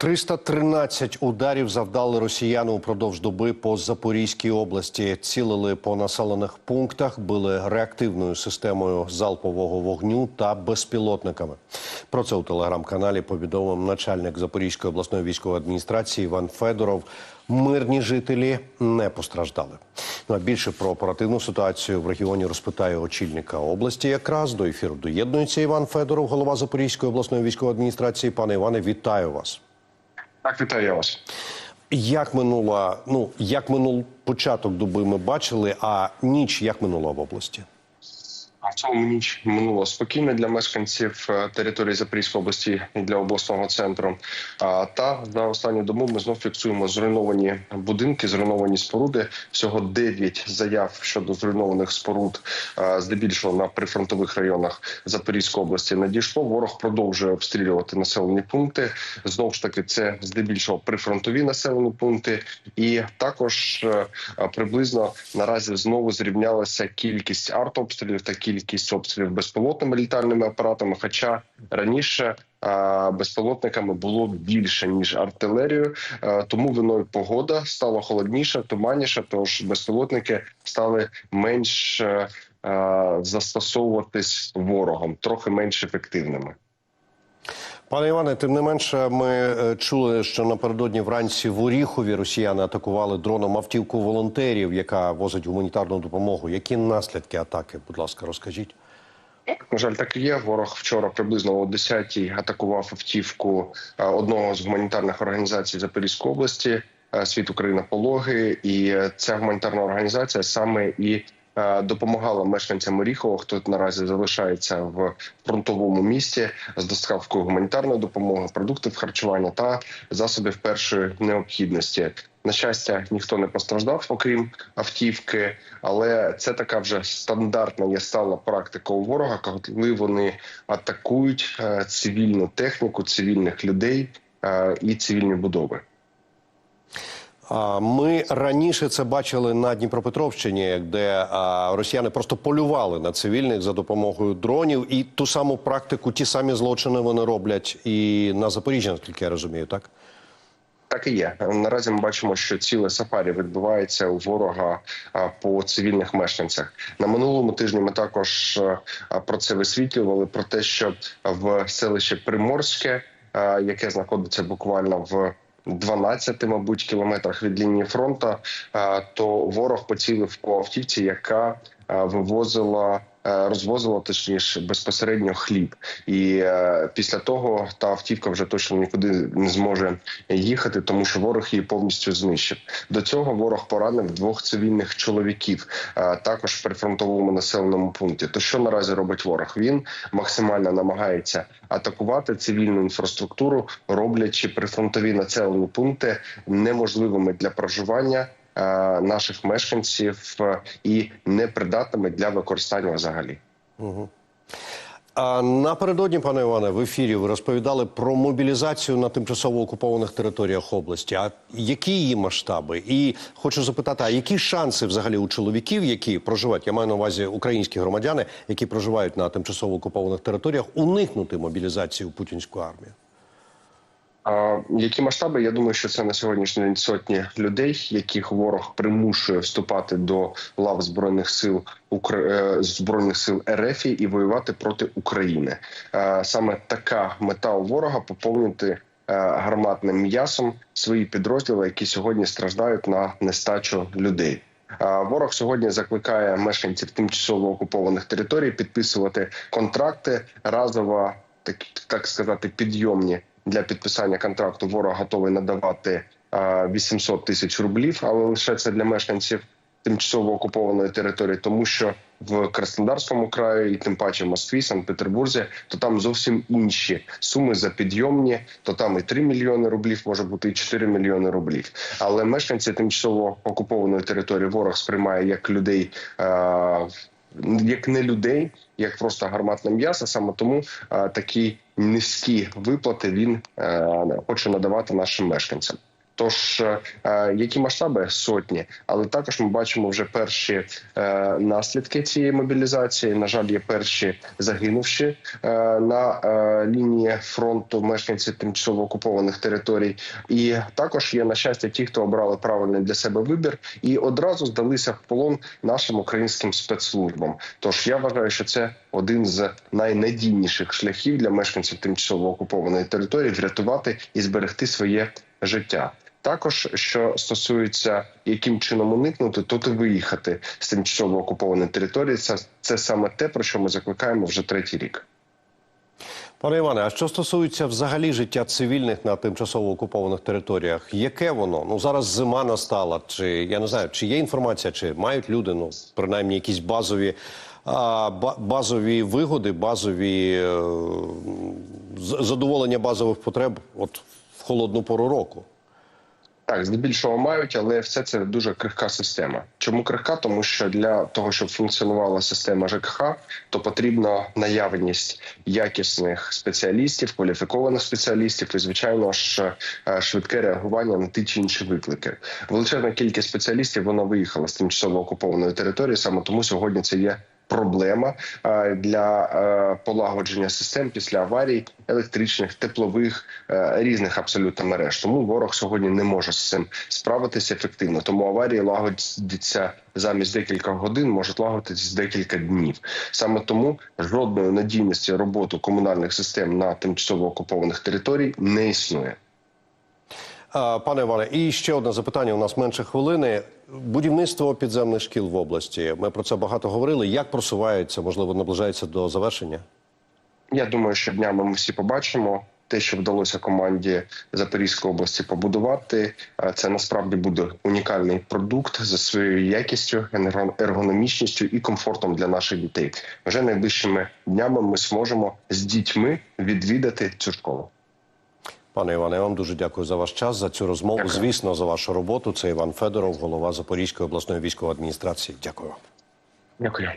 313 ударів завдали росіяни упродовж доби по Запорізькій області. Цілили по населених пунктах, били реактивною системою залпового вогню та безпілотниками. Про це у телеграм-каналі повідомив начальник Запорізької обласної військової адміністрації Іван Федоров. Мирні жителі не постраждали. Ну а більше про оперативну ситуацію в регіоні розпитає очільника області. Якраз до ефіру доєднується Іван Федоров, голова Запорізької обласної військової адміністрації. Пане Іване, вітаю вас. Так, вітаю я вас. Як минула, ну як минув початок доби, ми бачили, а ніч як минула в області? Цілому ніч минуло спокійно для мешканців е, території Запорізької області і для обласного центру. Та за останню добу ми знов фіксуємо зруйновані будинки, зруйновані споруди. Всього 9 заяв щодо зруйнованих споруд, здебільшого на прифронтових районах Запорізької області. Надійшло. Ворог продовжує обстрілювати населені пункти. Знову ж таки, це здебільшого прифронтові населені пункти, і також е, приблизно наразі знову зрівнялася кількість артобстрілів та кількість обстрілів безпілотними літальними апаратами. Хоча раніше безпілотниками було більше ніж артилерією, Е, тому виною погода стало холодніше, туманніше. Тож безпілотники стали менш застосовуватись ворогом, трохи менш ефективними. Пане Іване, тим не менше, ми е, чули, що напередодні вранці в Оріхові росіяни атакували дроном автівку волонтерів, яка возить гуманітарну допомогу. Які наслідки атаки? Будь ласка, розкажіть. На жаль, так і є. Ворог вчора приблизно о 10-й атакував автівку е, одного з гуманітарних організацій Запорізької області. е, Світ Україна Пологи, і ця гуманітарна організація саме і допомагала мешканцям Оріхова, хто наразі залишається в фронтовому місті з доставкою гуманітарної допомоги, продуктів харчування та засобів першої необхідності. На щастя, ніхто не постраждав, окрім автівки, але це така вже стандартна є стала практика у ворога, коли вони атакують е, цивільну техніку, цивільних людей е, і цивільні будови. Ми раніше це бачили на Дніпропетровщині, де росіяни просто полювали на цивільних за допомогою дронів, і ту саму практику, ті самі злочини вони роблять і на Запоріжжі, наскільки я розумію, так. Так і є. Наразі ми бачимо, що ціле сафарі відбувається у ворога по цивільних мешканцях. На минулому тижні ми також про це висвітлювали: про те, що в селище Приморське, яке знаходиться буквально в 12, мабуть, кілометрах від лінії фронту, то ворог поцілив по автівці, яка вивозила. Е, Розвозила точніше безпосередньо хліб, і е, після того та автівка вже точно нікуди не зможе їхати, тому що ворог її повністю знищив. До цього ворог поранив двох цивільних чоловіків, е, також в прифронтовому населеному пункті. То що наразі робить ворог? Він максимально намагається атакувати цивільну інфраструктуру, роблячи прифронтові населені пункти неможливими для проживання. Е, Наших мешканців е, і непридатними для використання взагалі. А напередодні, пане Іване, в ефірі ви розповідали про мобілізацію на тимчасово окупованих територіях області. А які її масштаби? І хочу запитати, а які шанси взагалі у чоловіків, які проживають, я маю на увазі українські громадяни, які проживають на тимчасово окупованих територіях, уникнути мобілізації у путінську армію? А, які масштаби? Я думаю, що це на сьогоднішній день сотні людей, яких ворог примушує вступати до лав збройних сил е, збройних сил РФ і воювати проти України. Е, Саме така мета у ворога поповнити е, гарматним м'ясом свої підрозділи, які сьогодні страждають на нестачу людей. Ворог сьогодні закликає мешканців тимчасово окупованих територій підписувати контракти разово, так, так сказати, підйомні для підписання контракту. Ворог готовий надавати а, 800 тисяч рублів, але лише це для мешканців тимчасово окупованої території, тому що в Краснодарському краї і тим паче в Москві, Санкт-Петербурзі, то там зовсім інші суми за підйомні. То там і 3 мільйони рублів може бути і 4 мільйони рублів. Але мешканці тимчасово окупованої території ворог сприймає як людей. Е як не людей, як просто гарматне м'ясо. Саме тому е, такі низькі виплати він е, хоче надавати нашим мешканцям. Тож е, е, які масштаби сотні, але також ми бачимо вже перші е, наслідки цієї мобілізації. На жаль, є перші загинувші на лінії фронту мешканці тимчасово окупованих територій. І також є на щастя ті, хто обрали правильний для себе вибір і одразу здалися в полон нашим українським спецслужбам. Тож я вважаю, що це один з найнадійніших шляхів для мешканців тимчасово окупованої території врятувати і зберегти своє життя. Також що стосується яким чином уникнути, то і виїхати з тимчасово окупованої території. Це, це саме те, про що ми закликаємо вже третій рік. Пане Іване, а що стосується взагалі життя цивільних на тимчасово окупованих територіях, яке воно? Ну зараз зима настала, чи я не знаю, чи є інформація, чи мають люди, ну принаймні якісь базові, а, базові вигоди, базові е, задоволення базових потреб, от в холодну пору року. Так, здебільшого мають, але все це дуже крихка система. Чому крихка? Тому що для того, щоб функціонувала система ЖКХ, то потрібна наявність якісних спеціалістів, кваліфікованих спеціалістів і, звичайно ж, е, швидке реагування на ті чи інші виклики. Величезна кількість спеціалістів вона виїхала з тимчасово окупованої території. Саме тому сьогодні це є. Проблема е, для е, полагодження систем після аварій електричних, теплових е, різних абсолютно мереж. Тому ворог сьогодні не може з цим справитися ефективно. Тому аварії лагодяться замість декілька годин, можуть лагодитись декілька днів. Саме тому жодної надійності роботи комунальних систем на тимчасово окупованих територій не існує. Пане Іване, і ще одне запитання. У нас менше хвилини. Будівництво підземних шкіл в області. Ми про це багато говорили. Як просувається, можливо, наближається до завершення? Я думаю, що днями ми всі побачимо. Те, що вдалося команді Запорізької області побудувати, це насправді буде унікальний продукт за своєю якістю, ергономічністю і комфортом для наших дітей. Вже найближчими днями ми зможемо з дітьми відвідати цю школу. Пане Іване, я вам дуже дякую за ваш час, за цю розмову. Дякую. Звісно, за вашу роботу. Це Іван Федоров, голова Запорізької обласної військової адміністрації. Дякую. Дякую.